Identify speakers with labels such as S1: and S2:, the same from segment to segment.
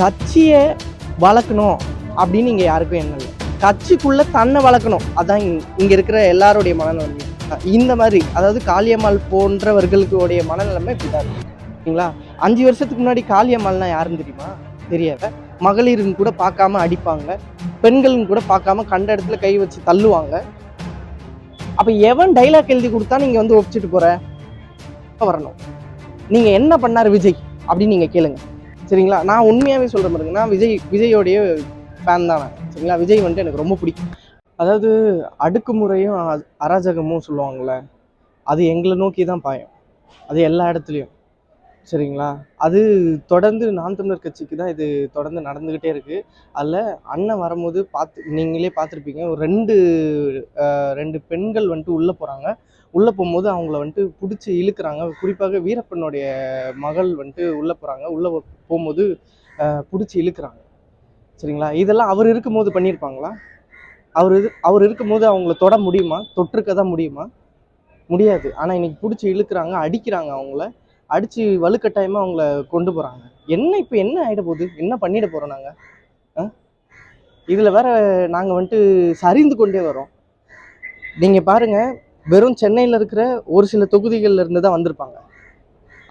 S1: கட்சியை வளர்க்கணும் அப்படின்னு இங்கே யாருக்கும் என்ன இல்லை. கட்சிக்குள்ளே தன்னை வளர்க்கணும். அதான் இங்கே இருக்கிற எல்லாருடைய மனநிலைமை. இந்த மாதிரி அதாவது காளியம்மாள் போன்றவர்களுக்கு உடைய மனநிலைமை இப்படிதான் சரிங்களா? அஞ்சு வருஷத்துக்கு முன்னாடி காளியம்மாள்னா யாருன்னு தெரியுமா? தெரியாத. மகளிரும் கூட பார்க்காம அடிப்பாங்க. பெண்களும் கூட பார்க்காம கண்ட இடத்துல கை வச்சு தள்ளுவாங்க. அப்போ எவன் டைலாக் எழுதி கொடுத்தா நீங்கள் வந்து ஒப்பிச்சிட்டு போகிற வரணும். நீங்கள் என்ன பண்ணாரு விஜய்? அப்படின்னு நீங்கள் கேளுங்க. சரிங்களா? நான் உண்மையாகவே சொல்கிற பாருங்க நான் விஜய் விஜயோடைய ஃபேன் தான் நான். சரிங்களா? விஜய் வந்துட்டு எனக்கு ரொம்ப பிடிக்கும். அதாவது அடுக்குமுறையும் அ- அராஜகமும் சொல்லுவாங்கள்ல அது எங்களை நோக்கி தான் பாயும். அது எல்லா இடத்துலையும். சரிங்களா? அது தொடர்ந்து நாம் தமிழர் கட்சிக்கு தான் இது தொடர்ந்து நடந்துக்கிட்டே இருக்குது அதில் அண்ணன் வரும்போது பார்த்து நீங்களே பார்த்துருப்பீங்க ஒரு ரெண்டு ரெண்டு பெண்கள் வந்துட்டு உள்ளே போகிறாங்க உள்ளே போகும்போது அவங்கள வந்துட்டு பிடிச்சி இழுக்கிறாங்க. குறிப்பாக வீரப்பனுடைய மகள் வந்துட்டு உள்ளே போகிறாங்க உள்ளே போகும்போது பிடிச்சி இழுக்கிறாங்க. சரிங்களா? இதெல்லாம் அவர் இருக்கும்போது பண்ணியிருப்பாங்களா? அவர் இது அவர் இருக்கும்போது அவங்கள தொட முடியுமா? தொற்றுக்க தான் முடியுமா? முடியாது. ஆனால் இன்னைக்கு பிடிச்சி இழுக்கிறாங்க அடிக்கிறாங்க அவங்கள. அடித்து வலுக்கட்டாயமாக அவங்கள கொண்டு போகிறாங்க என்ன இப்போ என்ன ஆகிட போகுது? என்ன பண்ணிட போகிறோம் நாங்கள் இதில் வேற நாங்கள் வந்துட்டு சரிந்து கொண்டே வரோம் நீங்கள் பாருங்கள் வெறும் சென்னையில் இருக்கிற ஒரு சில தொகுதிகளில் இருந்து தான் வந்திருப்பாங்க.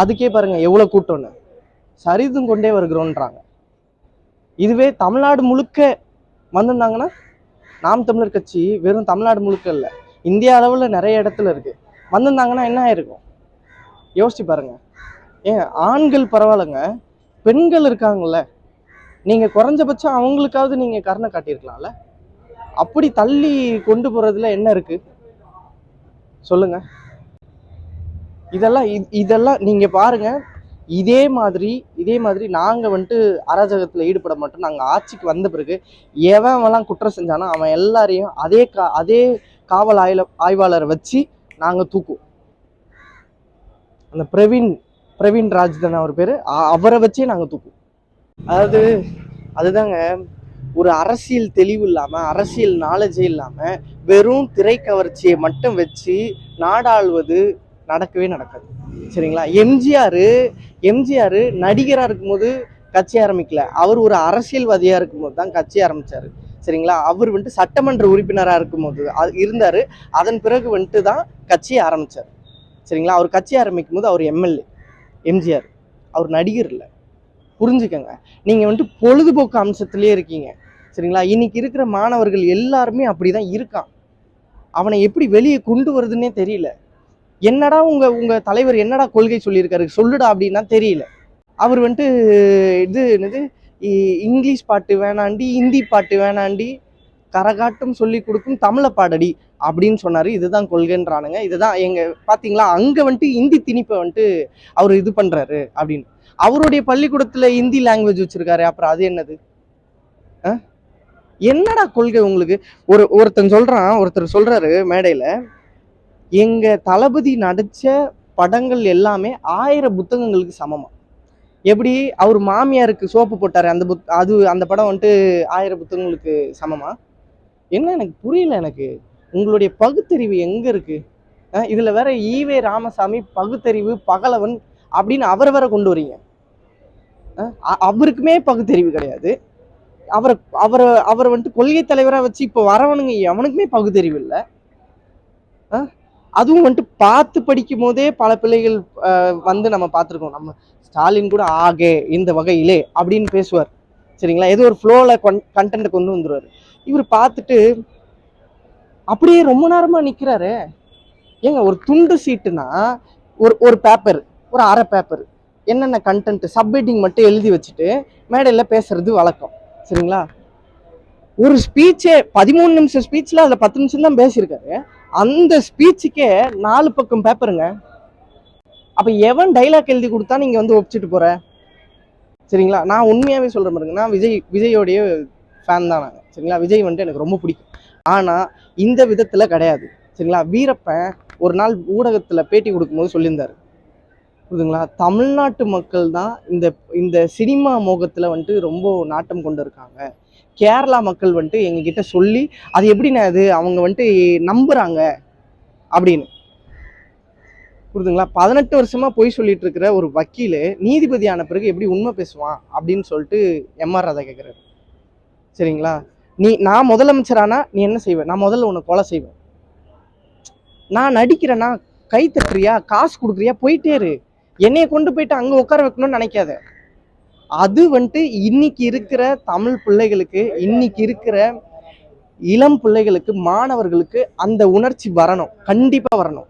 S1: அதுக்கே பாருங்கள் எவ்வளோ கூட்டம்னு. சரிதும் கொண்டே வருகிறோன்றாங்க. இதுவே தமிழ்நாடு முழுக்க வந்திருந்தாங்கன்னா நாம் தமிழர் கட்சி வெறும் தமிழ்நாடு முழுக்க இல்லை இந்தியா அளவில் நிறைய இடத்துல இருக்குது வந்திருந்தாங்கன்னா என்ன ஆயிருக்கும்? யோசிச்சு பாருங்க. ஏன் ஆண்கள் பரவாயில்லைங்க பெண்கள் இருக்காங்கல்ல நீங்கள் குறைஞ்சபட்சம் அவங்களுக்காவது நீங்கள் கருணை காட்டியிருக்கலாம்ல? அப்படி தள்ளி கொண்டு போகிறதுல என்ன இருக்குது சொல்லுங்க. இதெல்லாம் இதெல்லாம் நீங்க பாருங்க. இதே மாதிரி இதே மாதிரி நாங்கள் வந்துட்டு அராஜகத்தில் ஈடுபட மாட்டோம். நாங்கள் ஆட்சிக்கு வந்த பிறகு எவன் குற்றம் செஞ்சானோ அவன் எல்லாரையும் அதே கா அதே காவல் ஆய்ல ஆய்வாளரை வச்சு நாங்கள் தூக்குவோம். அந்த பிரவீன் பிரவீன் ராஜ் தானே அவர் பேர். அவரை வச்சே நாங்கள் தூக்குவோம். அதாவது அதுதாங்க ஒரு அரசியல் தெளிவு இல்லாமல் அரசியல் நாலேஜே இல்லாமல் வெறும் திரை கவர்ச்சியை மட்டும் வச்சு நாடாளுவது நடக்கவே நடக்காது. சரிங்களா? எம்ஜிஆர் எம்ஜிஆர் நடிகராக இருக்கும்போது கட்சி ஆரம்பிக்கல. அவர் ஒரு அரசியல்வாதியாக இருக்கும்போது தான் கட்சி ஆரம்பித்தார் சரிங்களா? அவர் வந்துட்டு சட்டமன்ற உறுப்பினராக இருக்கும்போது அது இருந்தார். அதன் பிறகு வந்துட்டு தான் கட்சியை ஆரம்பிச்சார். சரிங்களா? அவர் கட்சி ஆரம்பிக்கும் போது அவர் எம்எல்ஏ எம்ஜிஆர். அவர் நடிகர் இல்லை. புரிஞ்சுக்கங்க. நீங்கள் வந்துட்டு பொழுதுபோக்கு அம்சத்துலேயே இருக்கீங்க. சரிங்களா? இன்னைக்கு இருக்கிற மாணவர்கள் எல்லாருமே அப்படிதான் இருக்கான். அவனை எப்படி வெளியே கொண்டு வருதுன்னே தெரியல. என்னடா உங்கள் உங்கள் தலைவர் என்னடா கொள்கை சொல்லியிருக்காரு? சொல்லுடா அப்படின்னா தெரியல. அவர் வந்துட்டு இது என்னது? இ- இங்கிலீஷ் பாட்டு வேணாண்டி ஹிந்தி பாட்டு வேணாண்டி கரகாட்டம் சொல்லி கொடுக்கும் தமிழை பாடடி அப்படின்னு சொன்னார். இதுதான் கொள்கைன்றானுங்க. இதுதான் எங்கள் பார்த்தீங்களா அங்கே வந்துட்டு ஹிந்தி திணிப்பை வந்துட்டு அவர் இது பண்ணுறாரு அப்படின்னு. அவருடைய பள்ளிக்கூடத்தில் ஹிந்தி லாங்குவேஜ் வச்சுருக்காரு அப்புறம் அது என்னது? ஆ என்னடா கொள்கை உங்களுக்கு? ஒரு ஒருத்தன் சொல்றான் ஒருத்தர் சொல்றாரு மேடையில எங்க தளபதி நடிச்ச படங்கள் எல்லாமே ஆயிரம் புத்தகங்களுக்கு சமமா? எப்படி? அவர் மாமியாருக்கு சோப்பு போட்டார் அந்த புத் அது அந்த படம் வந்துட்டு ஆயிரம் புத்தகங்களுக்கு சமமா? என்ன எனக்கு புரியல எனக்கு. உங்களுடைய பகுத்தறிவு எங்க இருக்கு? இதில் இதுல வேற ஈவே ராமசாமி பகுத்தறிவு பகலவன் அப்படின்னு அவரை வேற கொண்டு வரீங்க. அ- அவருக்குமே பகுத்தறிவு கிடையாது. அவரை அவரை அவரை வந்துட்டு கொள்கை தலைவரா வச்சு இப்போ வரவனுங்க எவனுக்குமே பகுத்தறிவு இல்லை அதுவும் வந்துட்டு பார்த்து படிக்கும் போதே பல பிள்ளைகள் வந்து நம்ம பார்த்துருக்கோம். நம்ம ஸ்டாலின் கூட ஆகே இந்த வகையிலே அப்படின்னு பேசுவார். சரிங்களா? ஏதோ ஒரு ஃப்ளோவில் கண்டென்ட் கொண்டு வந்துடுவார் இவர் பார்த்துட்டு அப்படியே ரொம்ப நேரமா நிற்கிறாரு ஏங்க ஒரு துண்டு சீட்டுனா ஒரு ஒரு பேப்பர் ஒரு அரை பேப்பர் என்னென்ன கண்டென்ட் சப்மிட்டிங் மட்டும் எழுதி வச்சுட்டு மேடையில் பேசுறது வழக்கம். சரிங்களா? ஒரு ஸ்பீச்சே பதிமூணு நிமிஷம் ஸ்பீச்சில் அதில் பத்து நிமிஷம் தான் பேசியிருக்காரு. அந்த ஸ்பீச்சுக்கே நாலு பக்கம் பேப்பருங்க அப்போ எவன் டைலாக் எழுதி கொடுத்தா நீங்கள் வந்து ஒப்பிச்சிட்டு போகிற சரிங்களா? நான் உண்மையாகவே சொல்கிற பாருங்க நான் விஜய் விஜயோடைய ஃபேன் தான் நாங்கள் சரிங்களா? விஜய் வந்துட்டு எனக்கு ரொம்ப பிடிக்கும். ஆனால் இந்த விதத்தில் கிடையாது. சரிங்களா? வீரப்பன் ஒரு நாள் ஊடகத்தில் பேட்டி கொடுக்கும்போது சொல்லியிருந்தாரு. புரியுதுங்களா? தமிழ்நாட்டு மக்கள் தான் இந்த இந்த சினிமா மோகத்தில் வந்துட்டு ரொம்ப நாட்டம் கொண்டு இருக்காங்க கேரளா மக்கள் வந்துட்டு எங்ககிட்ட சொல்லி அது எப்படின்னா அது? அவங்க வந்துட்டு நம்புகிறாங்க அப்படின்னு. புரியுதுங்களா? பதினெட்டு வருஷமா பொய் சொல்லிட்டு இருக்கிற ஒரு வக்கீல் நீதிபதி ஆன பிறகு எப்படி உண்மை பேசுவான்? அப்படின்னு சொல்லிட்டு எம்ஆர் ராதா கேட்குறாரு சரிங்களா? நீ நான் முதலமைச்சரானா நீ என்ன செய்வேன் நான் முதல்ல உன்னை கொலை செய்வேன். நான் நடிக்கிறேன்னா கை தட்டுறியா? காசு கொடுக்குறியா? போயிட்டே இரு. என்னைய கொண்டு போயிட்டு அங்கே உட்கார வைக்கணும்னு நினைக்காத. அது வந்துட்டு இன்னைக்கு இருக்கிற தமிழ் பிள்ளைகளுக்கு இன்னைக்கு இருக்கிற இளம் பிள்ளைகளுக்கு மாணவர்களுக்கு அந்த உணர்ச்சி வரணும். கண்டிப்பாக வரணும்.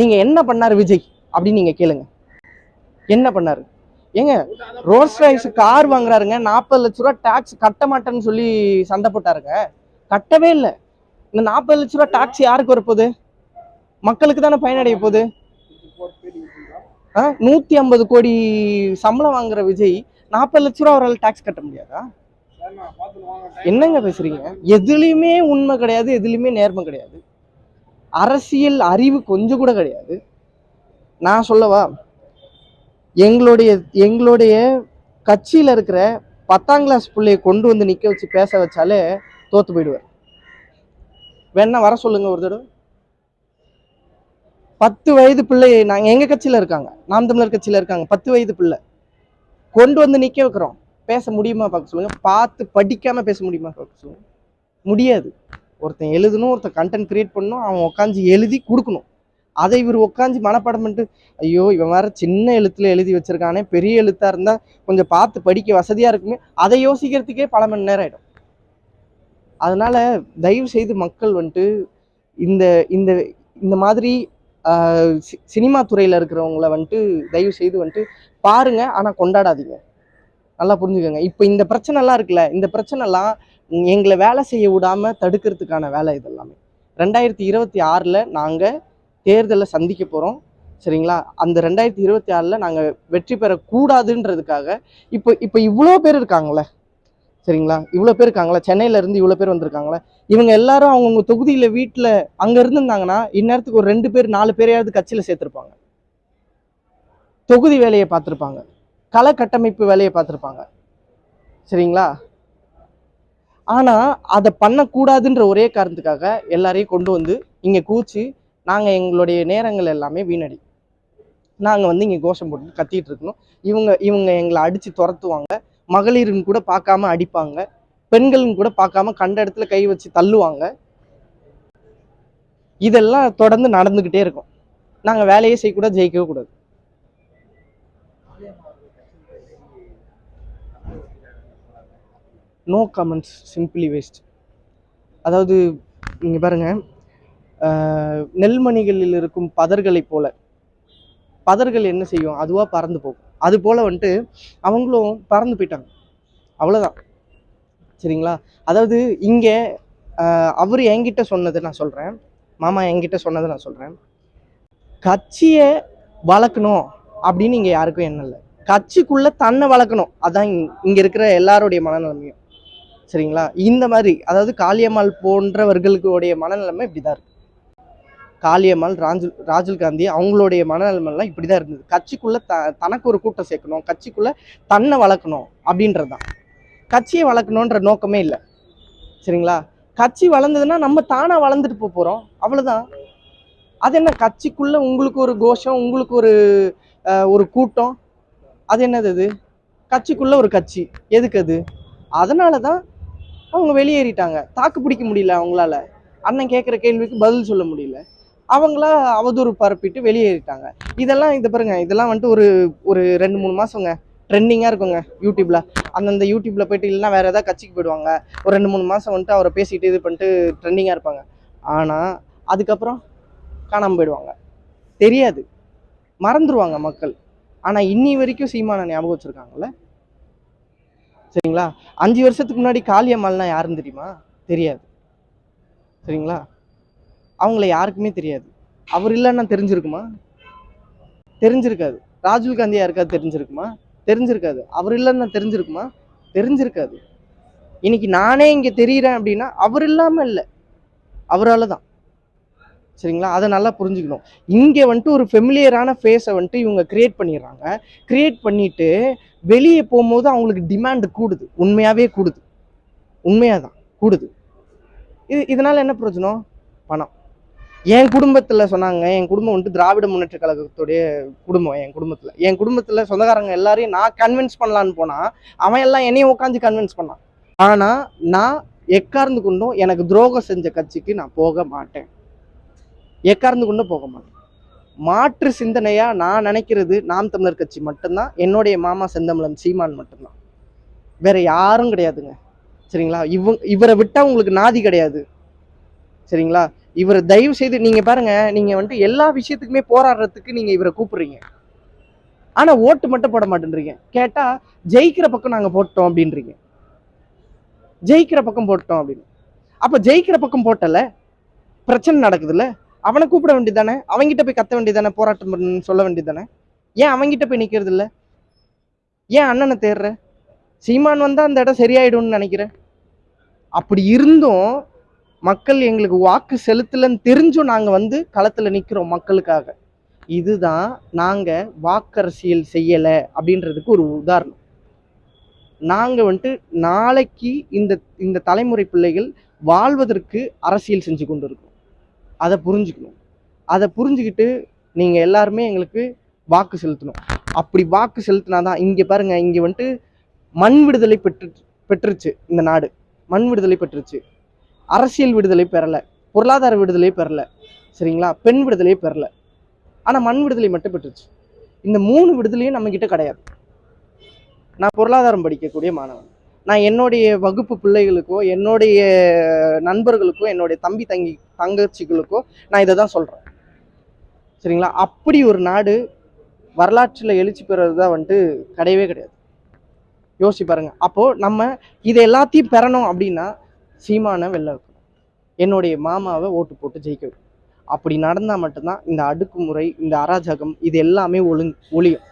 S1: நீங்கள் என்ன பண்ணாரு விஜய்? அப்படின்னு நீங்கள் கேளுங்க. என்ன பண்ணாரு? ஏங்க ரோல்ஸ் ரைஸ் கார் வாங்குறாருங்க. நாற்பது லட்ச ரூபா டேக்ஸ் கட்ட மாட்டேன்னு சொல்லி சண்டை போட்டாருங்க. கட்டவே இல்லை. இந்த நாற்பது லட்ச ரூபா டாக்ஸ் யாருக்கு வரப்போகுது? மக்களுக்கு தானே பயனடைய போகுது? ஆ? நூத்தி ஐம்பது கோடி சம்பளம் வாங்குற விஜய் நாற்பது லட்ச ரூபா அவரால் டாக்ஸ் கட்ட முடியாதா? என்னங்க பேசுறீங்க? எதுலையுமே உண்மை கிடையாது எதுலையுமே நேர்மை கிடையாது. அரசியல் அறிவு கொஞ்சம் கூட கிடையாது. நான் சொல்லவா? எங்களுடைய எங்களுடைய கட்சியில் இருக்கிற பத்தாம் கிளாஸ் பிள்ளைய கொண்டு வந்து நிற்க வச்சு பேச வச்சாலே தோத்து போயிடுவார். வேணா வர சொல்லுங்க ஒரு தடவை. பத்து வயது பிள்ளை நாங்கள் எங்கள் கட்சியில் இருக்காங்க? நாம் தமிழர் கட்சியில் இருக்காங்க. பத்து வயது பிள்ளை. கொண்டு வந்து நிற்க வைக்கிறோம். பேச முடியுமா பார்க்க சொல்லுங்கள் பார்த்து படிக்காமல் பேச முடியுமா பார்க்க சொல்லுங்கள் முடியாது. ஒருத்தன் எழுதணும் ஒருத்தன் கண்டென்ட் கிரியேட் பண்ணணும் அவன் உட்காந்து எழுதி கொடுக்கணும். அதை இவர் உட்காந்து மனப்பாடம் பண்ணிட்டு ஐயோ இவன் வேற சின்ன எழுத்துல எழுதி வச்சிருக்கானே பெரிய எழுத்தாக இருந்தால் கொஞ்சம் பார்த்து படிக்க வசதியாக இருக்குமே அதை யோசிக்கிறதுக்கே பல மணி நேரம் ஆகிடும் அதனால் தயவு செய்து மக்கள் வந்துட்டு இந்த இந்த இந்த மாதிரி சினிமா துறையில் இருக்கிறவங்கள வந்துட்டு தயவு செய்து வந்துட்டு பாருங்க ஆனால் கொண்டாடாதீங்க. நல்லா புரிஞ்சுக்கோங்க. இப்போ இந்த பிரச்சனைலாம் இருக்குல்ல இந்த பிரச்சனைலாம் எங்களை வேலை செய்ய விடாமல் தடுக்கிறதுக்கான வேலை இதெல்லாமே ரெண்டாயிரத்தி இருபத்தி ஆறில் நாங்கள் தேர்தலை சந்திக்க போகிறோம் சரிங்களா? அந்த ரெண்டாயிரத்தி இருபத்தி ஆறில் நாங்கள் வெற்றி பெறக்கூடாதுன்றதுக்காக இப்போ இப்போ இவ்வளோ பேர் இருக்காங்களே சரிங்களா? இவ்வளோ பேர் இருக்காங்களா? சென்னையிலேருந்து இவ்வளோ பேர் வந்திருக்காங்களே? இவங்க எல்லாரும் அவங்கவுங்க தொகுதியில் வீட்டில் அங்கே இருந்திருந்தாங்கன்னா இந்நேரத்துக்கு ஒரு ரெண்டு பேர் நாலு பேரையாவது கட்சியில் சேர்த்துருப்பாங்க. தொகுதி வேலையை பார்த்துருப்பாங்க. கள கட்டமைப்பு வேலையை பார்த்துருப்பாங்க. சரிங்களா? ஆனால் அதை பண்ணக்கூடாதுன்ற ஒரே காரணத்துக்காக எல்லாரையும் கொண்டு வந்து இங்கே கூச்சு நாங்கள் எங்களுடைய நேரங்கள் எல்லாமே வீணடி. நாங்கள் வந்து இங்கே கோஷம் போட்டு கத்திகிட்டு இருக்கணும். இவங்க இவங்க எங்களை அடித்து துரத்துவாங்க. மகளிர்னு கூட பார்க்காம அடிப்பாங்க. பெண்களும் கூட பார்க்காம கண்ட இடத்துல கை வச்சு தள்ளுவாங்க. இதெல்லாம் தொடர்ந்து நடந்துகிட்டே இருக்கும். நாங்க வேலையே செய்யக்கூடாது ஜெயிக்கவே கூடாது. நோ கமெண்ட்ஸ் சிம்பிளி வேஸ்ட் அதாவது இங்க பாருங்க. ஆஹ், நெல்மணிகளில் இருக்கும் பதர்களைப் போல. பதர்கள் என்ன செய்யும்? அதுவா பறந்து போகும். அது போல் வந்துட்டு அவங்களும் பறந்து போயிட்டாங்க. அவ்வளோதான் சரிங்களா? அதாவது இங்கே அவர் என்கிட்ட சொன்னதை நான் சொல்கிறேன் மாமா என்கிட்ட சொன்னதை நான் சொல்கிறேன் கட்சியை வளர்க்கணும் அப்படின்னு இங்கே யாருக்கும் எண்ணம் இல்லை. கட்சிக்குள்ளே தன்னை வளர்க்கணும். அதான் இங்கே இருக்கிற எல்லாருடைய மனநிலைமையும். சரிங்களா? இந்த மாதிரி அதாவது காளியம்மாள் போன்றவர்களுடைய மனநிலைமை இப்படி தான் இருக்குது காளியம்மாள் ராஜு ராஜுல் காந்தி அவங்களுடைய இப்படி தான் இருந்தது. கட்சிக்குள்ளே த தனக்கு ஒரு கூட்டம் சேர்க்கணும் கட்சிக்குள்ளே தன்னை வளர்க்கணும் அப்படின்றது தான் கட்சியை வளர்க்கணுன்ற நோக்கமே இல்லை. சரிங்களா? கட்சி வளர்ந்ததுன்னா நம்ம தானாக வளர்ந்துட்டு போக போகிறோம் அவ்வளோதான் அது என்ன? கட்சிக்குள்ளே உங்களுக்கு ஒரு கோஷம் உங்களுக்கு ஒரு ஒரு கூட்டம். அது என்னது அது? கட்சிக்குள்ளே ஒரு கட்சி. எதுக்கு அது? அதனால தான் அவங்க வெளியேறிட்டாங்க. தாக்கு பிடிக்க முடியல அவங்களால. அண்ணன் கேட்குற கேள்விக்கு பதில் சொல்ல முடியல. அவங்களா அவதூறு பரப்பிட்டு வெளியேறிட்டாங்க. இதெல்லாம் இது பாருங்க இதெல்லாம் வந்துட்டு ஒரு ஒரு ரெண்டு மூணு மாசங்க. ட்ரெண்டிங்காக இருக்குங்க யூடியூப்ல அந்தந்த யூடியூப்ல போயிட்டு இல்லைன்னா வேற ஏதாவது கட்சிக்கு போயிடுவாங்க. ஒரு ரெண்டு மூணு மாசம் வந்துட்டு அவரை பேசிட்டு இது பண்ணிட்டு ட்ரெண்டிங்காக இருப்பாங்க. ஆனா அதுக்கப்புறம் காணாமல் போயிடுவாங்க. தெரியாது. மறந்துடுவாங்க மக்கள். ஆனா இன்னி வரைக்கும் சீமான ஞாபகம் வச்சிருக்காங்கல்ல? சரிங்களா? அஞ்சு வருஷத்துக்கு முன்னாடி காளியம்மாள்னா யாருன்னு தெரியுமா? தெரியாது. சரிங்களா? அவங்கள யாருக்குமே தெரியாது. அவர் இல்லைன்னா தெரிஞ்சிருக்குமா? தெரிஞ்சிருக்காது. ராஜீவ் காந்தி யாருக்காவது தெரிஞ்சிருக்குமா? தெரிஞ்சிருக்காது. அவர் இல்லைன்னா தெரிஞ்சிருக்குமா? தெரிஞ்சிருக்காது. இன்னைக்கு நானே இங்கே தெரிகிறேன் அப்படின்னா அவர் இல்லாமல் இல்லை. அவரால் தான். சரிங்களா? அதை நல்லா புரிஞ்சுக்கணும். இங்கே வந்துட்டு ஒரு ஃபெமிலியரான ஃபேஸை வந்துட்டு இவங்க கிரியேட் பண்ணிடுறாங்க. கிரியேட் பண்ணிட்டு வெளியே போகும்போது அவங்களுக்கு டிமாண்ட் கூடுது. உண்மையாகவே கூடுது. உண்மையாக தான் கூடுது. இது இதனால் என்ன பிரயோஜனம்? பணம். என் குடும்பத்தில் சொன்னாங்க என் குடும்பம் வந்துட்டு திராவிட முன்னேற்ற கழகத்துடைய குடும்பம் என் குடும்பத்தில். என் குடும்பத்தில் சொந்தக்காரங்க எல்லாரையும் நான் கன்வின்ஸ் பண்ணலான்னு போனால் அவன் எல்லாம் என்னையும் உட்காந்து கன்வின்ஸ் பண்ணான். ஆனால் நான் எக்கார்ந்து கொண்டும் எனக்கு துரோகம் செஞ்ச கட்சிக்கு நான் போக மாட்டேன். எக்கார்ந்து கொண்டும் போக மாட்டேன். மாற்று சிந்தனையாக நான் நினைக்கிறது நாம் தமிழர் கட்சி மட்டும்தான் என்னுடைய மாமா செந்தமிழன் சீமான் மட்டும்தான். வேற யாரும் கிடையாதுங்க. சரிங்களா? இவ இவரை விட்டால் உங்களுக்கு நாதி கிடையாது. சரிங்களா? இவரை தயவு செய்து நீங்க பாருங்க நீங்க வந்துட்டு எல்லா விஷயத்துக்குமே போராடுறதுக்கு நீங்க இவரை கூப்பிடுறீங்க. ஆனா ஓட்டு மட்டும் போட மாட்டேன்றீங்க. கேட்டா ஜெயிக்கிற பக்கம் நாங்க போட்டோம் அப்படின்றீங்க. ஜெயிக்கிற பக்கம் போட்டோம் அப்படின்னு. அப்ப ஜெயிக்கிற பக்கம் போட்டல பிரச்சனை நடக்குதுல்ல அவனை கூப்பிட வேண்டியதானே அவன்கிட்ட போய் கத்த வேண்டியதானே போராட்டம் பண்ணுன்னு சொல்ல வேண்டியதானே ஏன் அவன்கிட்ட போய் நிக்கிறது இல்ல ஏன் அண்ணனை தேடுற சீமான் வந்தா அந்த இடம் சரியாயிடும்னு நினைக்கிறேன். அப்படி இருந்தும் மக்கள் எங்களுக்கு வாக்கு செலுத்தலன்னு தெரிஞ்சும் நாங்கள் வந்து களத்தில் நிற்கிறோம் மக்களுக்காக. இதுதான் நாங்கள் வாக்கரசியல் செய்யலை அப்படின்றதுக்கு ஒரு உதாரணம். நாங்கள் வந்துட்டு நாளைக்கு இந்த இந்த தலைமுறை பிள்ளைகள் வாழ்வதற்கு அரசியல் செஞ்சு கொண்டு இருக்கோம் அதை புரிஞ்சுக்கணும். அதை புரிஞ்சுக்கிட்டு நீங்கள் எல்லாருமே எங்களுக்கு வாக்கு செலுத்தணும். அப்படி வாக்கு செலுத்தினாதான் இங்கே பாருங்கள் இங்கே வந்துட்டு மண் விடுதலை பெற்று பெற்றுச்சு இந்த நாடு. மண் விடுதலை பெற்றுச்சு அரசியல் விடுதலை பெறலை பொருளாதார விடுதலை பெறலை சரிங்களா? பெண் விடுதலை பெறலை. ஆனால் மண் விடுதலை மட்டும் பெற்றுச்சு. இந்த மூணு விடுதலையும் நம்மக்கிட்ட கிடையாது. நான் பொருளாதாரம் படிக்கக்கூடிய மாணவன். நான் என்னுடைய வகுப்பு பிள்ளைகளுக்கோ என்னுடைய நண்பர்களுக்கோ என்னுடைய தம்பி தங்கி தங்கச்சிகளுக்கோ நான் இதை தான் சொல்கிறேன் சரிங்களா? அப்படி ஒரு நாடு வரலாற்றில் எழுச்சி பெறது தான் வந்துட்டு கிடையவே கிடையாது. யோசிச்சு பாருங்க. அப்போது நம்ம இதை எல்லாத்தையும் பெறணும் அப்படின்னா சீமானை வெளில வைக்கணும். என்னுடைய மாமாவை ஓட்டு போட்டு ஜெயிக்க வைக்கணும். அப்படி நடந்தால் மட்டும்தான் இந்த அடுக்குமுறை இந்த அராஜகம் இது எல்லாமே ஒழுங் ஒளியும்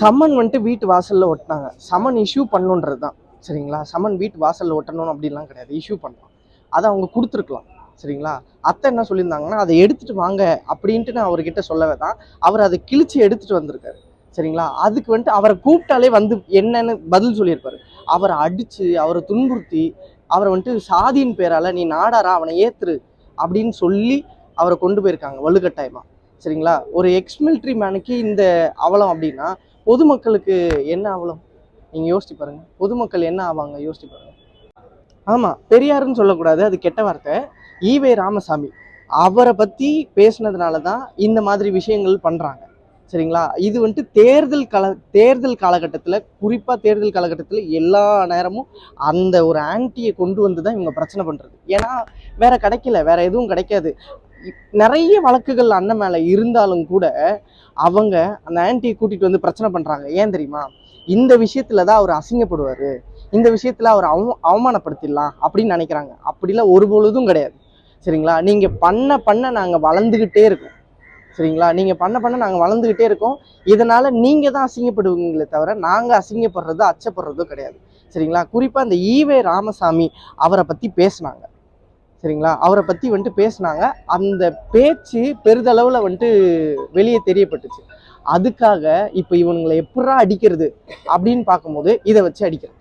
S1: சம்மன் வந்துட்டு வீட்டு வாசலில் ஒட்டினாங்க. சம்மன் இஷ்யூ பண்ணுன்றது தான் சரிங்களா? சம்மன் வீட்டு வாசலில் ஒட்டணும் அப்படின்லாம் கிடையாது. இஷ்யூ பண்ணலாம். அதை அவங்க கொடுத்துருக்கலாம். சரிங்களா? அத்தை என்ன சொல்லியிருந்தாங்கன்னா அதை எடுத்துட்டு வாங்க அப்படின்ட்டு நான் அவர்கிட்ட சொல்லவே தான். அவர் அதை கிழிச்சு எடுத்துட்டு வந்திருக்காரு. சரிங்களா? அதுக்கு வந்துட்டு அவரை கூப்பிட்டாலே வந்து என்னன்னு பதில் சொல்லியிருப்பாரு. அவரை அடித்து அவரை துன்புறுத்தி அவரை வந்துட்டு சாதியின் பேரால் நீ நாடாரா அவனை ஏத்துரு அப்படின்னு சொல்லி அவரை கொண்டு போயிருக்காங்க வலுக்கட்டாயமாக சரிங்களா? ஒரு எக்ஸ் மிலிட்ரி மேனுக்கு இந்த அவலம் அப்படின்னா பொதுமக்களுக்கு என்ன அவலம்? நீங்கள் யோசிச்சு பாருங்கள் பொதுமக்கள் என்ன ஆவாங்க? யோசிச்சு பாருங்கள் ஆமாம் பெரியாருன்னு சொல்லக்கூடாது அது கெட்ட வார்த்தை. E V Ramasamy. அவரை பற்றி பேசுனதுனால தான் இந்த மாதிரி விஷயங்கள் பண்ணுறாங்க சரிங்களா? இது வந்துட்டு தேர்தல் கால தேர்தல் காலகட்டத்தில் குறிப்பாக தேர்தல் காலகட்டத்தில் எல்லா நேரமும் அந்த ஒரு ஆன்டியை கொண்டு வந்து தான் இவங்க பிரச்சனை பண்ணுறது ஏன்னா வேற கிடைக்கல வேற எதுவும் கிடைக்காது. நிறைய வழக்குகள் அண்ணன் மேலே இருந்தாலும் கூட அவங்க அந்த ஆன்டியை கூட்டிகிட்டு வந்து பிரச்சனை பண்ணுறாங்க ஏன் தெரியுமா? இந்த விஷயத்தில் தான் அவர் அசிங்கப்படுவார். இந்த விஷயத்தில் அவர் அவ அவமானப்படுத்திடலாம் அப்படின்னு நினைக்கிறாங்க. அப்படிலாம் ஒரு பொழுதும் கிடையாது. சரிங்களா? நீங்கள் பண்ண பண்ண நாங்கள் வளர்ந்துக்கிட்டே இருக்கோம். சரிங்களா? நீங்கள் பண்ண பண்ண நாங்கள் வளர்ந்துக்கிட்டே இருக்கோம். இதனால் நீங்கள் தான் அசிங்கப்படுவீங்களே தவிர நாங்கள் அசிங்கப்படுறதோ அச்சப்படுறதோ கிடையாது. சரிங்களா? குறிப்பாக இந்த ஈவே ராமசாமி அவரை பற்றி பேசினாங்க. சரிங்களா? அவரை பற்றி வந்துட்டு பேசினாங்க. அந்த பேச்சு பெரிதளவில் வந்துட்டு வெளியே தெரியப்பட்டுச்சு. அதுக்காக இப்போ இவங்களை எப்படா அடிக்கிறது அப்படின்னு பார்க்கும்போது இதை வச்சு அடிக்கிறது